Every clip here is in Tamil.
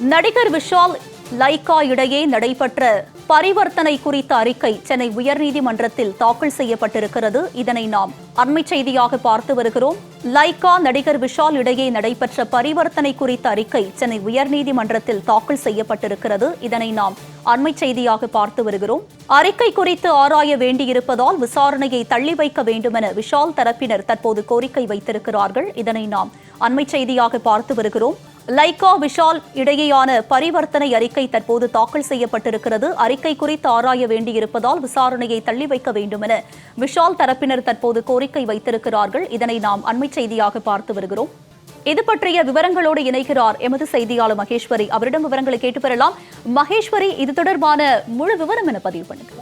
நடிகர் விஷால் லைகா இடையே நடைபெற்ற பரிவர்த்தனை குறித்த அறிக்கை சென்னை உயர்நீதிமன்றத்தில் தாக்கல் செய்யப்பட்டிருக்கிறது. இதனை நாம் அண்மை செய்தியாக பார்த்து வருகிறோம். லைகா நடிகர் விஷால் இடையே நடைபெற்ற பரிவர்த்தனை குறித்த அறிக்கை சென்னை உயர்நீதிமன்றத்தில் தாக்கல் செய்யப்பட்டிருக்கிறது. இதனை நாம் அண்மை செய்தியாக பார்த்து வருகிறோம். அறிக்கை குறித்து ஆராய வேண்டியிருப்பதால் விசாரணையை தள்ளி வைக்க வேண்டுமென விஷால் தரப்பினர் தற்போது கோரிக்கை வைத்திருக்கிறார்கள். இதனை நாம் அண்மை செய்தியாக பார்த்து வருகிறோம். லைகா விஷால் இடையேயான பரிவர்த்தனை அறிக்கை தற்போது தாக்கல் செய்யப்பட்டிருக்கிறது. அறிக்கை குறித்து ஆராய வேண்டியிருப்பதால் விசாரணையை தள்ளி வைக்க வேண்டுமென விஷால் தரப்பினர் தற்போது கோரிக்கை வைத்திருக்கிறார்கள். இதனை நாம் அண்மை செய்தியாக பார்த்து வருகிறோம். இது பற்றிய விவரங்களோடு இணைகிறார் எமது செய்தியாளர் மகேஸ்வரி. அவரிடம் விவரங்களை கேட்டு பெறலாம். மகேஸ்வரி இது தொடர்பான முழு விவரம் என பதிவு பண்ணுங்க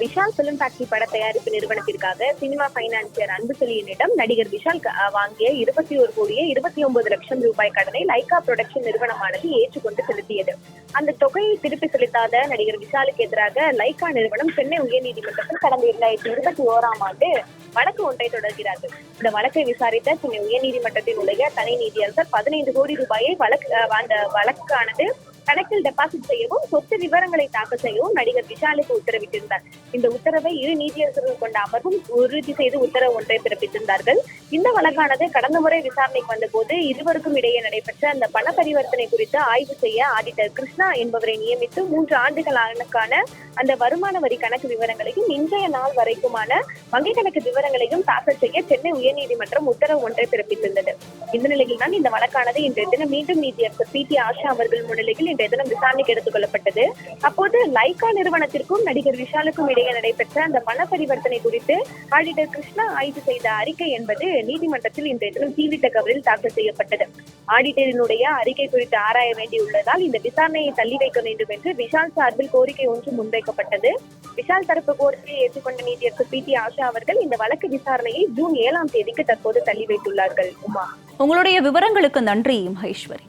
விஷால் பிலிம் ஃபேக்டரி பட தயாரிப்பு நிறுவனத்திற்காக சினிமா பைனான்சியர் அன்புசெலியனிடம் நடிகர் விஷால் வாங்கிய இருபத்தி ஒரு கோடியே இருபத்தி ஒன்பது லட்சம் ரூபாய் கடனை லைகா புரொடக்ஷன் நிறுவனமானது ஏற்றுக்கொண்டு செலுத்தியது. அந்த தொகையை திருப்பி செலுத்தாத நடிகர் விஷாலுக்கு எதிராக லைகா நிறுவனம் சென்னை உயர்நீதிமன்றத்தில் கடந்த இரண்டாயிரத்தி இருபத்தி ஓராம் ஆண்டு வழக்கு ஒன்றை தொடர்கிறார்கள். இந்த வழக்கை விசாரித்த சென்னை உயர்நீதிமன்றத்தினுடைய தனி நீதியரசர் பதினைந்து கோடி ரூபாயை வழக்கு அந்த வழக்கானது கணக்கில் டெபாசிட் செய்யவும் சொத்து விவரங்களை தாக்கல் செய்யவும் நடிகர் விஷாலுக்கு உத்தரவிட்டிருந்தார். இந்த உத்தரவை இரு நீதியரசர்கள் கொண்ட அமர்வும் உறுதி செய்து உத்தரவு ஒன்றை பிறப்பித்திருந்தார்கள். இந்த வழக்கானது கடந்த முறை விசாரணைக்கு வந்தபோது இருவருக்கும் இடையே நடைபெற்ற அந்த பண பரிவர்த்தனை குறித்து ஆய்வு செய்ய ஆடிட்டர் கிருஷ்ணா என்பவரை நியமித்து மூன்று ஆண்டுகளுக்கான அந்த வருமான வரி கணக்கு விவரங்களையும் இன்றைய நாள் வரைக்குமான வங்கிக் கணக்கு விவரங்களையும் தாக்கல் செய்ய சென்னை உயர்நீதிமன்றம் உத்தரவு ஒன்றை பிறப்பித்திருந்தது இந்த நிலையில் தான் இந்த வழக்கானது இன்றைய தினம் மீண்டும் நீதியரசர் பி. டி. ஆஷா அவர்கள் முன்னிலையில் இன்றைய தினம் விசாரணைக்கு எடுத்துக் கொள்ளப்பட்டது அப்போது லைகா நிறுவனத்திற்கும் நடிகர் விஷாலுக்கும் இடையே நடைபெற்ற அந்த பண பரிவர்த்தனை குறித்து ஆடிட்டர் கிருஷ்ணா ஆய்வு செய்த அறிக்கை என்பது நீதிமன்றத்தில் இன்றைய தினம் தீவிட்ட கவரில் தாக்கல் செய்யப்பட்டது. ஆடிட்டரினுடைய அறிக்கை குறித்து ஆராய வேண்டியுள்ளதால் இந்த விசாரணையை தள்ளி வைக்க வேண்டும் என்று விஷால் சார்பில் கோரிக்கை ஒன்று முன்வைக்கப்பட்டது. விஷால் தரப்பு கோரிக்கையை ஏற்றுக்கொண்ட நீதியரசர் பி. டி. ஆஷா அவர்கள் இந்த வழக்கு விசாரணையை ஜூன் ஏழாம் தேதிக்கு தற்போது தள்ளி வைத்துள்ளார்கள் உமா. உங்களுடைய விவரங்களுக்கு நன்றி மகேஸ்வரி.